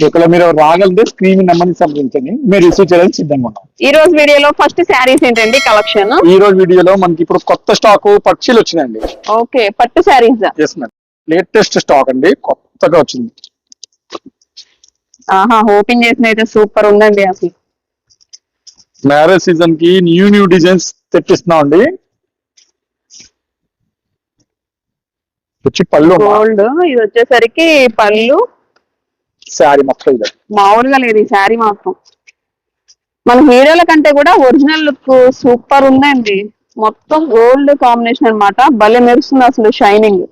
ఇక్కడ మీరు రాగలితే స్క్రీన్ నెంబర్ని సంప్రదించండి. మీరు రిసీవ్ చేయడానికి సిద్ధంగా ఉన్నాం. ఈ రోజు వీడియోలో ఫస్ట్ శారీస్ ఏంటండి కలెక్షన్ ఈ రోజు వీడియోలో మనకి ఇప్పుడు కొత్త స్టాక్ పక్షులు వచ్చినాయండి. ఓకే పట్టు sarees yes madam latest stock అండి. కొత్తగా వచ్చింది. ఆహా ఓపెన్ చేసిన అయితే సూపర్ ఉందండి అసలు. మ్యారేజ్ సీజన్కి న్యూ న్యూ డిజైన్స్ తెప్పిస్తున్నాం అండి వచ్చి పళ్ళు గోల్డ్ ఇది వచ్చేసరికి పళ్ళు శారీ మొత్తం ఇది. మామూలుగా లేదు ఈ శారీ మాత్రం. మన హీరోల కంటే కూడా ఒరిజినల్ లుక్ సూపర్ ఉందండి. మొత్తం గోల్డ్ కాంబినేషన్ అన్నమాట. భలే మెరుస్తుంది అసలు షైనింగ్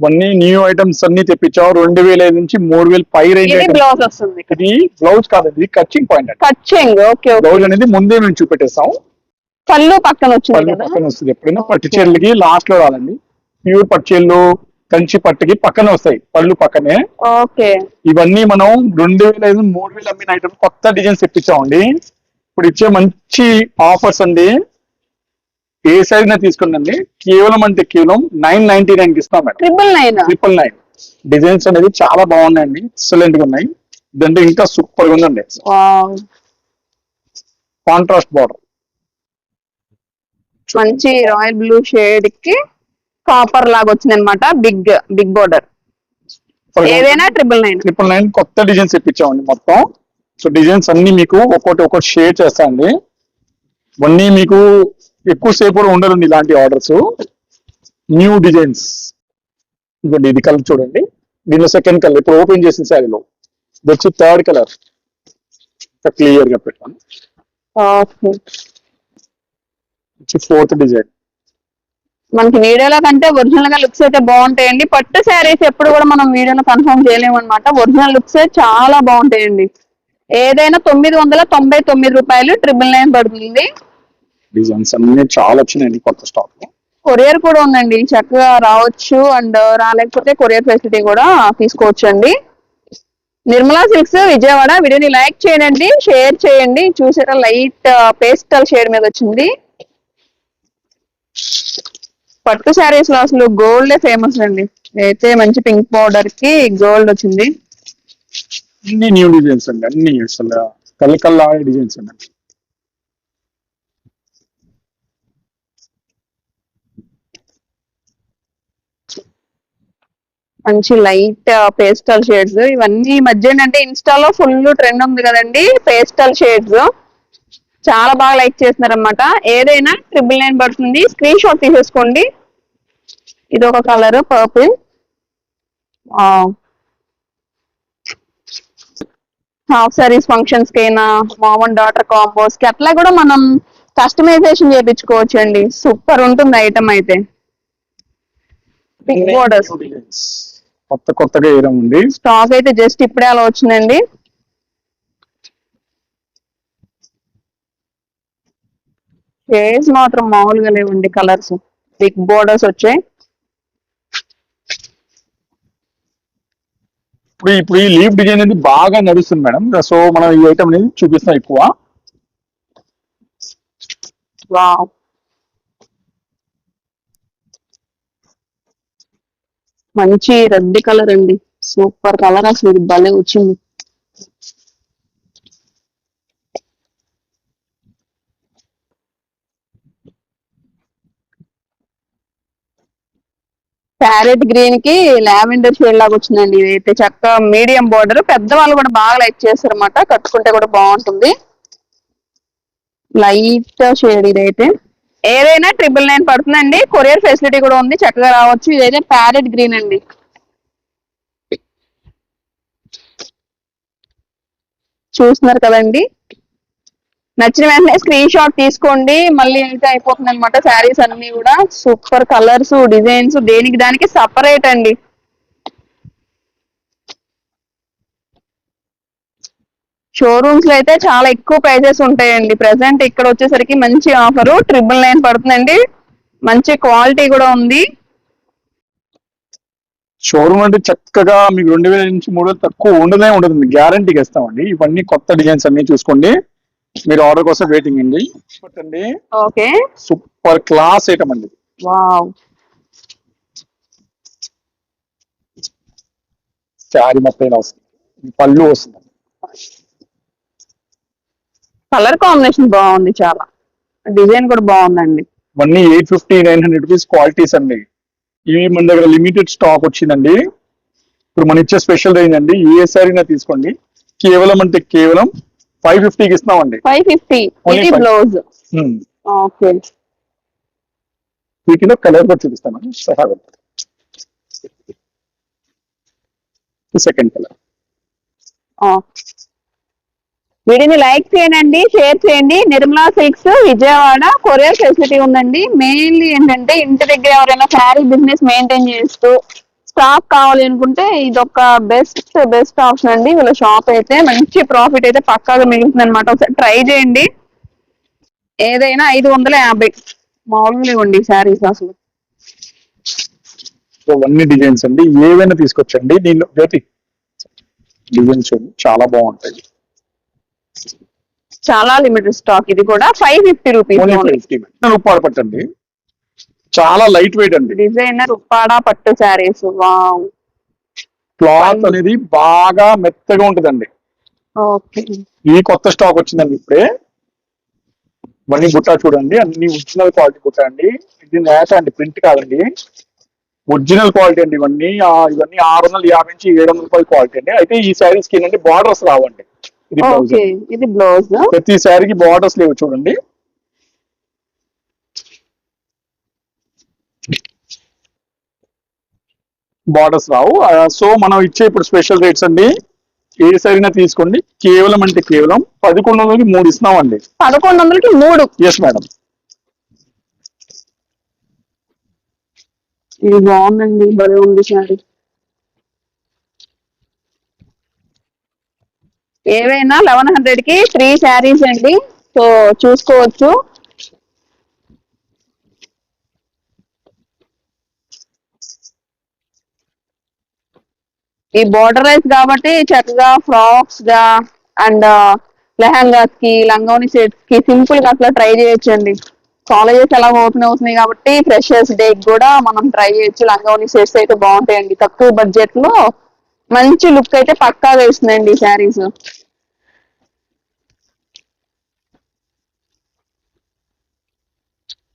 ఇవన్నీ న్యూ ఐటమ్స్ అన్ని తెప్పించాం రెండు వేల ఐదు నుంచి మూడు వేలు పై రేంజ్. బ్లౌజ్ వస్తుంది. ఇది బ్లౌజ్ కాదండి ఇది కచ్చింగ్ పాయింట్ కచ్చింగ్ ఓకే బ్లౌజ్ అనేది ముందే మేము చూపెట్టేస్తాం పళ్ళు పక్కన వచ్చింది పళ్ళు కదా. పక్కన వస్తుంది ఎప్పుడైనా. పట్టు చీరలకి లాస్ట్లో రాదండి. ప్యూర్ పట్టు చీరలు కంచి పట్టుకి పక్కన వస్తాయి పళ్ళు పక్కనే. ఓకే. ఇవన్నీ మనం రెండు వేల ఐదు మూడు వేలు అమ్మిన ఐటమ్ కొత్త డిజైన్స్ తెప్పించామండి. ఇప్పుడు ఇచ్చే మంచి ఆఫర్స్ అండి. ఏ సైజ్ అయినా తీసుకోండి కేవలం అంటే కేవలం నైన్ నైన్టీ నైన్కి ఇస్తాం triple nine triple nine designs అనేది చాలా బాగున్నాయండి. ఎక్సలెంట్గా ఉన్నాయి. ఇదంటే ఇంకా సూపర్గా ఉందండి కాంట్రాస్ట్ బార్డర్ మంచి రాయల్ బ్లూ షేడ్కి కాపర్ లాగా వచ్చింది అనమాట బిగ్ బిగ్ బోర్డర్ ఏదైనా ట్రిపుల్ నైన్ ట్రిపుల్ నైన్ కొత్త డిజైన్స్ ఇప్పించామండి మొత్తం. సో డిజైన్స్ అన్ని మీకు ఒక్కొక్కటి ఒక్కొక్కటి షేర్ చేస్తానండి. ఇవన్నీ మీకు ఎక్కువ సేపు కూడా ఉండదండి ఇలాంటి ఆర్డర్స్ న్యూ డిజైన్స్ ఇంకోటి ఇది కలర్ చూడండి. దీనిలో సెకండ్ కలర్ ఇప్పుడు ఓపెన్ చేసిన శారీలో ఇది వచ్చి థర్డ్ కలర్ క్లియర్గా పెట్టాను. ఫోర్త్ డిజైన్ మనకి వీడియోలో కంటే ఒరిజినల్గా లుక్స్ అయితే బాగుంటాయండి. పట్టు శారీస్ ఎప్పుడు కూడా మనం వీడియోలో కన్ఫర్మ్ చేయలేము అనమాట ఒరిజినల్ లుక్స్ చాలా బాగుంటాయండి. ఏదైనా తొమ్మిది వందల తొంభై తొమ్మిది రూపాయలు ట్రిపుల్ నైన్ పడుతుంది. డిజైన్స్ అన్ని చాలా వచ్చినాయండి కొత్త స్టాక్ కొరియర్ కూడా ఉందండి. చక్కగా రావచ్చు అండ్ రాలేకపోతే కొరియర్ ఫెసిలిటీ కూడా తీసుకోవచ్చు అండి నిర్మలా సిల్క్స్ విజయవాడ. వీడియోని లైక్ చేయండి షేర్ చేయండి. చూసారా లైట్ పేస్టల్ షేడ్ మీద వచ్చింది. పట్టు శారీస్లో అసలు గోల్డ్ ఫేమస్ అండి. అయితే మంచి పింక్ పౌడర్కి గోల్డ్ వచ్చింది. అన్ని న్యూ డిజైన్స్ అండి అన్ని అసలు కలకల్లా డిజైన్స్ అండి. మంచి లైట్ పేస్టల్ షేడ్స్ ఇవన్నీ మధ్య ఏంటంటే ఇన్స్టాలో ఫుల్ ట్రెండ్ ఉంది కదండి పేస్టల్ షేడ్స్ చాలా బాగా లైక్ చేస్తున్నారన్నమాట. ఏదైనా ట్రిపుల్ నైన్ పడుతుంది స్క్రీన్ షాట్ తీసేసుకోండి. ఇది ఒక కలర్ పర్పుల్ హాఫ్ సారీస్ ఫంక్షన్స్కి అయినా మామ్ అండ్ డాటర్ కాంబోస్కి అట్లా కూడా మనం కస్టమైజేషన్ చేయించుకోవచ్చు అండి సూపర్ ఉంటుంది ఐటమ్ అయితే. పింక్ బోర్డర్స్ కొత్త కొత్తగా స్టాక్ అయితే జస్ట్ ఇప్పుడే అలా వచ్చిందండి. షేడ్స్ మాత్రం మామూలుగా లేవండి కలర్స్ బిగ్ బోర్డర్స్ వచ్చాయి. ఇప్పుడు ఇప్పుడు ఈ లీఫ్ డిజైన్ అనేది బాగా నడుస్తుంది మేడం. సో మనం ఈ ఐటమ్ అనేది చూపిస్తాం ఎక్కువ. మంచి రెడ్ కలర్ అండి. సూపర్ కలర్ అసలు. ఇది భలే వచ్చింది. ప్యారెట్ గ్రీన్కి లావెండర్ షేడ్ లాగా వచ్చిందండి. ఇదైతే చక్క మీడియం బోర్డర్. పెద్దవాళ్ళు కూడా బాగా లైక్ చేస్తారు అనమాట కట్టుకుంటే కూడా బాగుంటుంది. లైట్ షేడ్ ఇదైతే. ఏదైనా ట్రిపుల్ నైన్ పడుతుందండి. కొరియర్ ఫెసిలిటీ కూడా ఉంది. చక్కగా రావచ్చు. ఇదైతే ప్యారెట్ గ్రీన్ అండి. చూస్తున్నారు కదండి. నచ్చిన వెంటనే స్క్రీన్ షాట్ తీసుకోండి. మళ్ళీ అయితే అయిపోతుంది అనమాట శారీస్ అన్ని కూడా సూపర్ కలర్స్ డిజైన్స్ దేనికి దానికి సపరేట్ అండి. షోరూమ్స్లో అయితే చాలా ఎక్కువ ప్రైజెస్ ఉంటాయండి. ప్రెసెంట్ ఇక్కడ వచ్చేసరికి మంచి ఆఫరు ట్రిపుల్ నైన్ పడుతుందండి. మంచి క్వాలిటీ కూడా ఉంది. షోరూమ్ అంటే చక్కగా మీకు రెండు వేల నుంచి మూడు వేలు తక్కువ ఉండదే. ఉండదు గ్యారంటీకి ఇస్తామండి. ఇవన్నీ కొత్త డిజైన్స్ అన్ని చూసుకోండి. మీరు ఆర్డర్ కోసం వెయిటింగ్ అండి. అండి ఓకే. సూపర్ క్లాస్ ఐటమ్ అండి. వావ్. శారీ మొత్తం ఇలా వస్తుంది. పళ్ళు వస్తుంది. కలర్ కాంబినేషన్ బాగుంది చాలా. డిజైన్ కూడా బాగుందండి. ఇవన్నీ eight fifty nine hundred rupees qualities అండి. ఇవి మన దగ్గర లిమిటెడ్ స్టాక్ వచ్చిందండి. ఇప్పుడు మన ఇచ్చే స్పెషల్ రేంజ్ అండి. ఏ సారీనా తీసుకోండి. కేవలం అంటే కేవలం ఫైవ్ ఫిఫ్టీకి ఇస్తామండి. Five fifty. ఇది. బ్లౌజ్. Hmm. ఓకే. వీటిలో కలర్ కూడా చూపిస్తామండి సహా సెకండ్ కలర్ వీడిని లైక్ చేయండి షేర్ చేయండి. Nirmala silks Vijayawada courier facility ఉందండి. మెయిన్లీ ఏంటంటే ఇంటి దగ్గర ఎవరైనా శారీ బిజినెస్ మెయింటైన్ చేస్తూ స్టాక్ కావాలి అనుకుంటే ఇది ఒక బెస్ట్ బెస్ట్ ఆప్షన్ అండి. వీళ్ళ షాప్ అయితే మంచి ప్రాఫిట్ అయితే పక్కాగా మిగులుతుంది అనమాట ఒకసారి ట్రై చేయండి. ఏదైనా ఐదు వందల యాభై. మామూలుగా ఇవ్వండి శారీస్ అసలు. ఇవన్నీ డిజైన్స్ అండి. ఏవైనా తీసుకొచ్చండి. దీనిలో జ్యోతి డిజైన్స్ చాలా బాగుంటాయి. చాలా లిమిటెడ్ స్టాక్ ఇది కూడా. ఫైవ్ ఫిఫ్టీ రూపీస్ రూపాయలు పట్టండి చాలా లైట్ వెయిట్ అండి. డిజైనర్ ఉప్పాడా పట్టు శారీస్ వావ్. క్లాత్ అనేది బాగా మెత్తగా ఉంటుందండి. ఈ కొత్త స్టాక్ వచ్చిందండి ఇప్పుడే. ఇవన్నీ బుట్ట చూడండి అన్ని ఒరిజినల్ క్వాలిటీ బుట్ట అండి. ఇది నేత అండి ప్రింట్ కాదండి. ఒరిజినల్ క్వాలిటీ అండి ఇవన్నీ. ఇవన్నీ ఆరు వందల యాభై నుంచి ఏడు వందల రూపాయల క్వాలిటీ అండి. అయితే ఈ శారీస్కి ఏంటంటే బార్డర్స్ రావండి. ఇది బ్లౌజ్ ఇది బ్లౌజ్ ప్రతి శారీకి బార్డర్స్ లేవు చూడండి. బార్డర్స్ రావు. సో మనం ఇచ్చే ఇప్పుడు స్పెషల్ రేట్స్ అండి ఏ సరైనా తీసుకోండి. కేవలం అంటే కేవలం పదకొండు వందలకి మూడు ఇస్తున్నామండి. పదకొండు వందలకి మూడు. ఎస్ మేడం ఇది బాగుందండి భలే ఉంది శారీ. ఏవైనా లెవెన్ హండ్రెడ్కి త్రీ శారీస్ అండి సో చూసుకోవచ్చు. ఈ బోర్డర్ రైస్ కాబట్టి చక్కగా ఫ్రాక్స్గా అండ్ లెహంగాస్ uh, కి లంగోని సెట్స్కి సింపుల్గా అట్లా ట్రై చేయొచ్చండి. కాలేజెస్ ఎలా ఓపెన్ అవుతున్నాయి కాబట్టి ఫ్రెషర్స్ డే కూడా మనం ట్రై చేయొచ్చు. లంగోని సెట్స్ అయితే బాగుంటాయండి. తక్కువ బడ్జెట్లో మంచి లుక్ అయితే పక్కా వేస్తుందండి శారీస్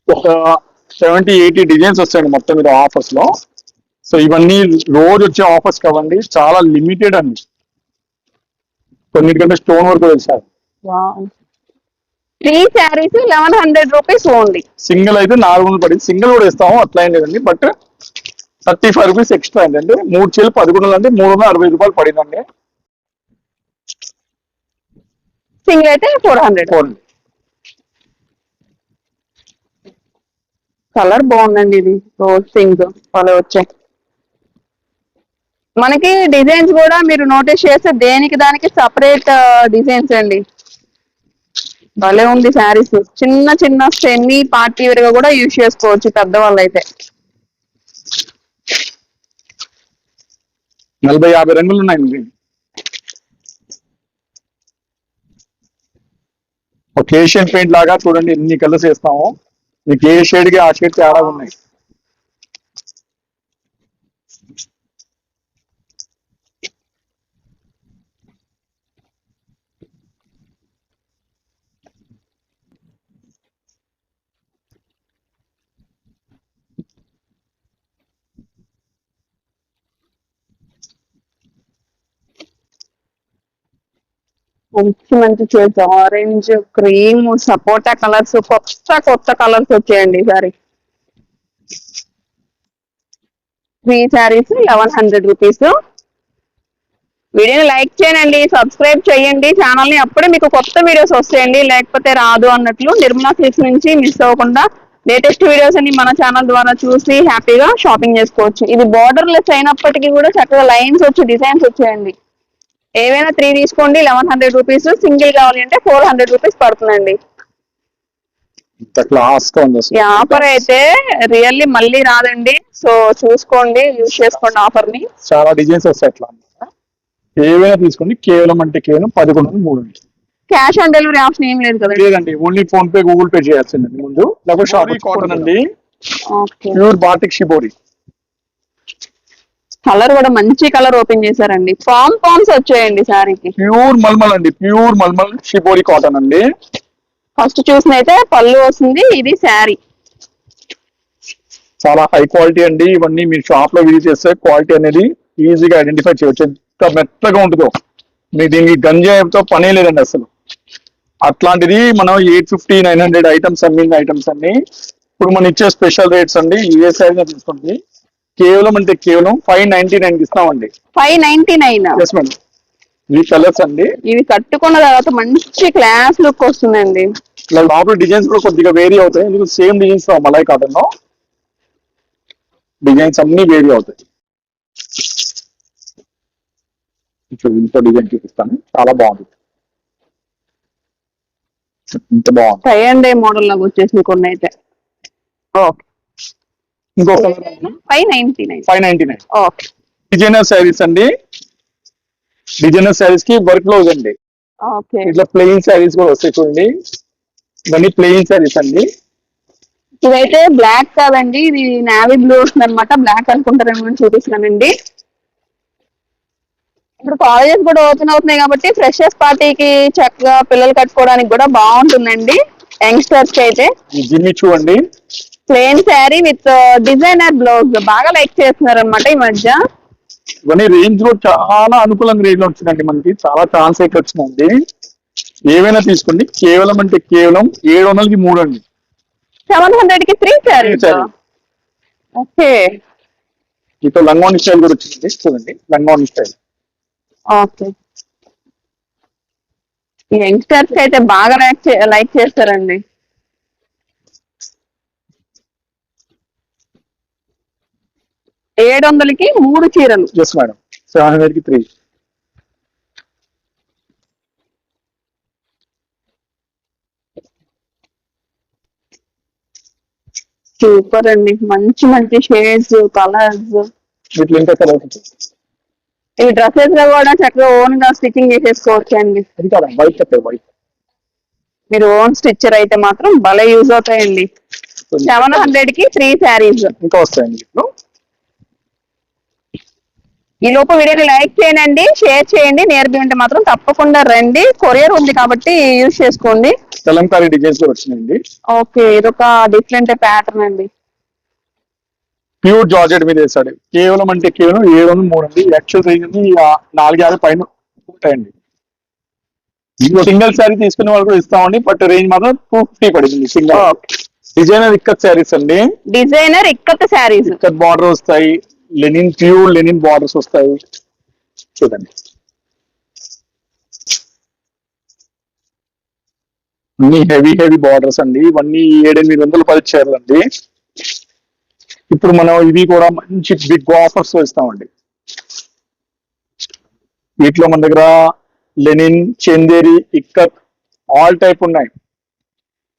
ఒక సెవెంటీ ఎయిటీ డిజైన్స్ వస్తాయండి మొత్తం మీద ఆఫర్స్లో. సో ఇవన్నీ రోజు వచ్చే ఆఫర్స్ కావండి. చాలా లిమిటెడ్ అండి. కొన్నిటికంటే stone work తెలుసారు three sarees eleven hundred rupees only single అయితే నాలుగు వందలు పడింది. సింగిల్ కూడా ఇస్తాము అట్లా ఏం లేదండి. But thirty five rupees extra ఏంటంటే మూడు చేలు పదకొండు వందలు అంటే మూడు వందల అరవై రూపాయలు పడిందండి. సింగిల్ అయితే ఫోర్ హండ్రెడ్ ఫోన్ కలర్ బాగుందండి ఇది. రోజ్ పింక్ భలే వచ్చాయి. మనకి డిజైన్స్ కూడా మీరు నోటీస్ చేస్తే దేనికి దానికి సపరేట్ డిజైన్స్ అండి. భలే ఉంది శారీస్. చిన్న చిన్న సెన్ని పార్టీ వేర్గా కూడా యూజ్ చేసుకోవచ్చు పెద్దవాళ్ళు అయితే నలభై యాభై రంగులు ఉన్నాయండి ఒక ఏషియన్ పెయింట్ లాగా చూడండి ఎన్ని కలర్స్ వేస్తాము. మీకు ఏ షేడ్కి ఆ షేడ్ తేడా ఉన్నాయి. మంచి మంచి షేడ్స్ ఆరెంజ్ క్రీమ్ సపోటా కలర్స్ కొత్త కొత్త కలర్స్ వచ్చాయండి ఈసారి three sarees eleven hundred rupees వీడియోని లైక్ చేయండి సబ్స్క్రైబ్ చేయండి. ఛానల్ని అప్పుడే మీకు కొత్త వీడియోస్ వస్తాయండి. లేకపోతే రాదు అన్నట్లు నిర్మలా సిల్క్స్ నుంచి మిస్ అవ్వకుండా లేటెస్ట్ వీడియోస్ అన్ని మన ఛానల్ ద్వారా చూసి హ్యాపీగా షాపింగ్ చేసుకోవచ్చు. ఇది బార్డర్ లెస్ అయినప్పటికీ కూడా చక్కగా లైన్స్ వచ్చి డిజైన్స్ వచ్చాయండి. ఏవైనా త్రీ తీసుకోండి లెవెన్ హండ్రెడ్ రూపీస్ సింగిల్ కావాలి అంటే ఫోర్ హండ్రెడ్ రూపీస్ పడుతుందండి. ఆఫర్ అయితే రియల్లీ మళ్ళీ రాదండి. సో చూసుకోండి యూజ్ చేసుకోండి ఆఫర్ని చాలా డిజైన్స్ వస్తాయి అట్లా ఏవైనా తీసుకోండి కేవలం అంటే కేవలం పదకొండు వందలు మూడు. క్యాష్ ఆన్ డెలివరీ ఆప్షన్ ఏం లేదు కదండి. లేదండి only PhonePe Google Pay చేయాల్సిందండి ముందు. లేకపోతే షాప్ కాటన్ అండి okay. Pure batik shibori. Colour కూడా మంచి కలర్ ఓపెన్ చేశారండి. పామ్ పామ్స్ వచ్చాయండి సారీకి ప్యూర్ మల్మల్ అండి. ప్యూర్ మల్మల్ షిబోరి కాటన్ అండి. ఫస్ట్ చూసిన అయితే పళ్ళు వస్తుంది ఇది శారీ. చాలా హై క్వాలిటీ అండి. ఇవన్నీ మీరు షాప్లో విజిట్ చేస్తే క్వాలిటీ అనేది ఈజీగా ఐడెంటిఫై చేయవచ్చు ఎంత మెత్తగా ఉంటుందో. మీకు దీనికి గంజాయితో పనే లేదండి అసలు. అట్లాంటిది మనం eight fifty nine hundred items అమ్మిన ఐటమ్స్ అన్ని. ఇప్పుడు మనం ఇచ్చే స్పెషల్ రేట్స్ అండి. ఏ సైజ్ తీసుకోండి. కేవలం అంటే కేవలం ఫైవ్ నైన్టీ నైన్ ఇస్తామండి. Five ninety nine yes madam ఈ కలర్స్ అండి. ఇవి కట్టుకున్న తర్వాత మంచి క్లాస్ లుక్ వస్తుందండి. ఇలా లోపల డిజైన్స్ కూడా కొద్దిగా వేరీ అవుతాయి. ఎందుకు? సేమ్ డిజైన్స్ మలై కాటన్లో డిజైన్స్ అన్ని వేరీ అవుతాయి. ఇప్పుడు ఇంత డిజైన్ చూపిస్తాను. చాలా బాగుంటుంది ఇంత బాగుంది. టై అండ్ మోడల్ లాగా వచ్చేసింది కొన్ని అయితే ఓకే. ఇంకో colour five ninety nine five ninety nine okay designer sarees అండి. డిజైనర్ శారీస్కి వర్క్ బ్లౌజ్ అండి. ఓకే ఇట్లా ప్లెయిన్ శారీస్ కూడా వస్తాయి చూడండి. ఇవన్నీ ప్లెయిన్ శారీస్ అండి. ఇదైతే బ్లాక్ కాదండి. ఇది నావీ బ్లూ వస్తుంది అనమాట బ్లాక్ అనుకుంటారేమో అని చూపిస్తున్నానండి. ఇప్పుడు కాలేజెస్ కూడా ఓపెన్ అవుతున్నాయి కాబట్టి ఫ్రెషర్స్ పార్టీకి చక్కగా పిల్లలు కట్టుకోవడానికి కూడా బాగుంటుందండి. యంగ్స్టర్స్కి అయితే. జిమ్మి చూడండి. Plain saree with designer blouse బాగా లైక్ చేస్తున్నారు అనమాట ఈ మధ్య. ఇవన్నీ రేంజ్లో చాలా అనుకూలంగా రేంజ్లో వచ్చిందండి మనకి. చాలా ఛాన్స్ అయితే వచ్చిందండి ఏవైనా తీసుకోండి. కేవలం అంటే కేవలం ఏడు వందలకి మూడు అండి. సెవెన్ హండ్రెడ్కి త్రీ శారీస్ saree. ఓకే ఇప్పుడు లంగోని స్టైల్ కూడా వచ్చింది చూడండి. లంగోని స్టైల్ ఓకే యంగ్స్టర్స్ అయితే బాగా లైక్ చేస్తారండి. ఏడు వందలకి మూడు చీరలు. ఎస్ మేడం సెవెన్ హండ్రెడ్కి త్రీ సూపర్ అండి. మంచి మంచి షేడ్స్ కలర్స్ వీటిలో ఇంకా కలర్స్ ఈ డ్రెస్సెస్లో కూడా చక్కగా ఓన్గా స్టిచ్చింగ్ చేసేసుకోవచ్చు అండి. మీరు ఓన్ స్టిచ్చర్ అయితే మాత్రం భలే యూజ్ అవుతాయండి. సెవెన్ హండ్రెడ్కి త్రీ శారీస్ ఇంకా వస్తాయండి. ఈ లోపు వీడియోని లైక్ చేయండి షేర్ చేయండి. నేర్పి ఉంటే మాత్రం తప్పకుండా రండి. కొరియర్ ఉంది కాబట్టి యూజ్ చేసుకోండి. కలంకారీ డిజైన్స్ కూడా వచ్చినాయండి. ఓకే ఇదొక డిఫరెంట్ ప్యాటర్న్ అండి. ప్యూర్ జార్జెట్ మీద వేసాడు కేవలం అంటే కేవలం ఏడు వందలు మూడు అండి యాక్చువల్ రేంజ్ నాలుగు యాభై పైన ఉంటాయండి. సింగిల్ శారీ తీసుకునే వాళ్ళు కూడా ఇస్తామండి బట్ రేంజ్ మాత్రం టూ ఫిఫ్టీ పడింది. సింగిల్. డిజైనర్ ఇక్కత్ శారీస్ అండి. Designer ikat sarees. Ikat border వస్తాయి. లెనిన్ ప్యూర్ లెనిన్ బార్డర్స్ వస్తాయి. చూడండి. అన్ని హెవీ హెవీ బార్డర్స్ అండి. ఇవన్నీ ఏడెనిమిది వందల పది చీరలు అండి. ఇప్పుడు మనం ఇవి కూడా మంచి బిగ్ ఆఫర్స్ ఇస్తామండి. వీటిలో మన దగ్గర linen Chanderi ikat all type ఉన్నాయి.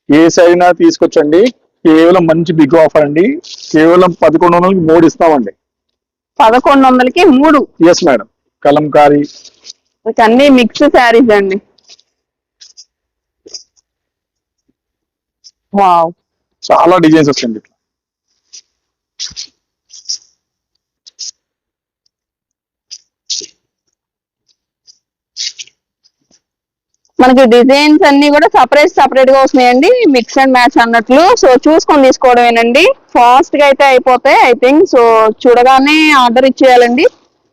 ఏ సైనా తీసుకొచ్చండి. కేవలం మంచి బిగ్ ఆఫర్ అండి. కేవలం పదకొండు వందలకి మూడు ఇస్తామండి పదకొండు వందలకి మూడు. Yes madam Kalamkari. అన్ని మిక్స్ శారీస్ అండి. వావ్ చాలా డిజైన్స్ వస్తాయండి మనకి డిజైన్స్ అన్ని కూడా సపరేట్ సపరేట్గా వస్తున్నాయండి. మిక్స్ అండ్ మ్యాచ్ అన్నట్లు. సో చూసుకొని తీసుకోవడమేనండి. ఫాస్ట్గా అయితే అయిపోతాయి ఐ థింక్ సో చూడగానే order ఇచ్చేయాలండి.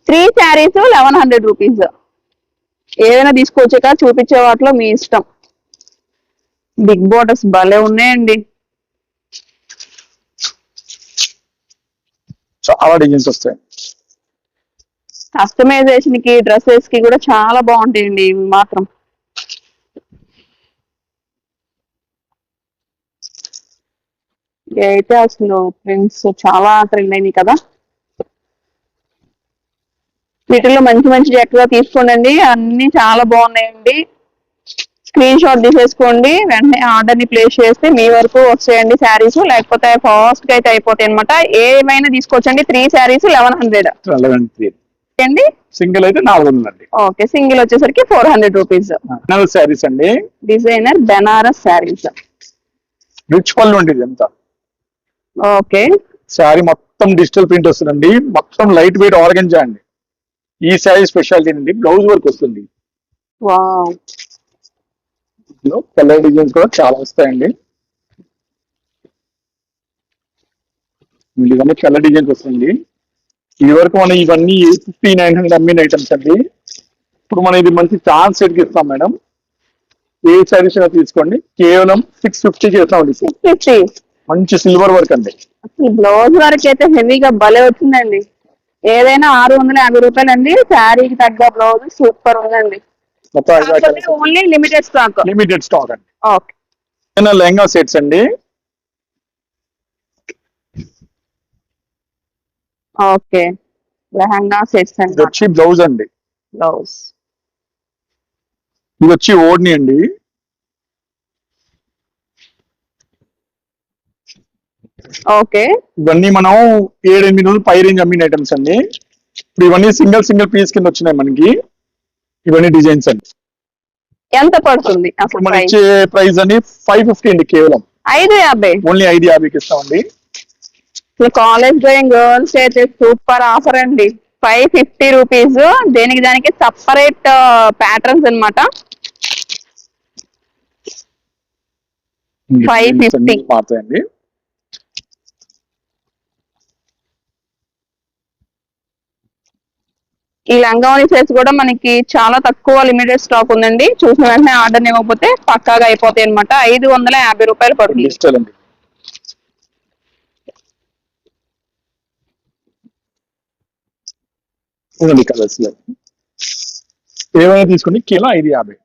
Three sarees eleven hundred rupees ఏదైనా తీసుకోవచ్చాక చూపించే వాటిలో మీ ఇష్టం. బిగ్ బోర్డర్స్ భలే ఉన్నాయండి. చాలా డిజైన్స్ వస్తాయి. కస్టమైజేషన్కి డ్రెస్సెస్కి కూడా చాలా బాగుంటాయండి ఇవి మాత్రం. ఇవి అయితే అసలు ప్రింట్స్ చాలా ట్రెండ్ అయినాయి కదా. వీటిల్లో మంచి మంచి చక్కగా తీసుకోండి అన్ని చాలా బాగున్నాయండి. స్క్రీన్ షాట్ తీసేసుకోండి. వెంటనే ఆర్డర్ని ప్లేస్ చేస్తే మీ వరకు వస్తాయండి శారీస్ లేకపోతే ఫాస్ట్గా అయితే అయిపోతాయి అనమాట ఏమైనా తీసుకోవచ్చండి? త్రీ శారీస్ లెవెన్ హండ్రెడ్ అండి సింగిల్ అయితే నాలుగు వందలు అండి ఓకే సింగిల్ వచ్చేసరికి ఫోర్ హండ్రెడ్ రూపీస్ శారీస్ అండి. డిజైనర్ బెనారస్ శారీస్ రిచ్ పళ్ళు ఉండేది ఎంత? ఓకే. శారీ మొత్తం డిజిటల్ ప్రింట్ వస్తుందండి. మొత్తం లైట్ వెయిట్ ఆర్గంజా అండి. ఈ శారీ స్పెషాలిటీ అండి. బ్లౌజ్ వర్క్ వస్తుంది. కలర్ డిజైన్స్ కూడా చాలా వస్తాయండి. ఇవన్నీ కలర్ డిజైన్స్ వస్తుంది ఇది వరకు మనం ఇవన్నీ ఎయిట్ ఫిఫ్టీ నైన్ హండ్రెడ్ అమ్మిన ఐటమ్స్ అండి. ఇప్పుడు మనం ఇది మంచి ఛాన్స్ సెట్కి ఇస్తాం మేడం. ఏ అయినా తీసుకోండి. కేవలం సిక్స్ ఫిఫ్టీకి ఇస్తామండి. సిక్స్ ఫిఫ్టీ మంచి సిల్వర్ వర్క్ అండి. బ్లౌజ్ వరకు అయితే హెవీగా భలే వచ్చిందండి. ఏదైనా ఆరు వందల యాభై రూపాయలు అండి శారీకి తగ్గ బ్లౌజ్ సూపర్ ఉందండి. Only limited stock limited stock అండి. ఓకే లెహంగా సెట్స్ అండి. ఓకే లెహంగా సెట్స్ అండి. వచ్చి బ్లౌజ్ అండి. బ్లౌజ్ ఇది వచ్చి ఓడ్ని అండి. ఓకే. ఇవన్నీ మనం ఏడు ఎనిమిది రోజులు పై రేంజ్ అమ్మిన ఐటమ్స్ అండి. ఇప్పుడు ఇవన్నీ సింగిల్ సింగిల్ పీస్ కింద వచ్చినాయి మనకి. ఇవన్నీ డిజైన్స్ అండి. ఎంత పడుతుంది ఇప్పుడు అసలు మనం ప్రైస్ ఇచ్చే ప్రైస్ అని ఫైవ్ ఫిఫ్టీ అండి కేవలం. ఐదు యాభై. ఓన్లీ ఐదు యాభైకి ఇస్తామండి. కాలేజ్ గోయింగ్ గర్ల్స్ అయితే సూపర్ ఆఫర్ అండి. ఫైవ్ ఫిఫ్టీ రూపీస్ దేనికి దానికి సపరేట్ ప్యాటర్న్స్ అన్నమాట. 550. మారుతాయండి ఈ లంగావని సైజ్ కూడా మనకి చాలా తక్కువ లిమిటెడ్ స్టాక్ ఉందండి. చూసిన వెంటనే ఆర్డర్ ఇవ్వకపోతే పక్కాగా అయిపోతాయి అనమాట ఐదు వందల యాభై రూపాయలు పడుతుంది. ఏమైనా తీసుకోండి. కిలో ఐదు యాభై.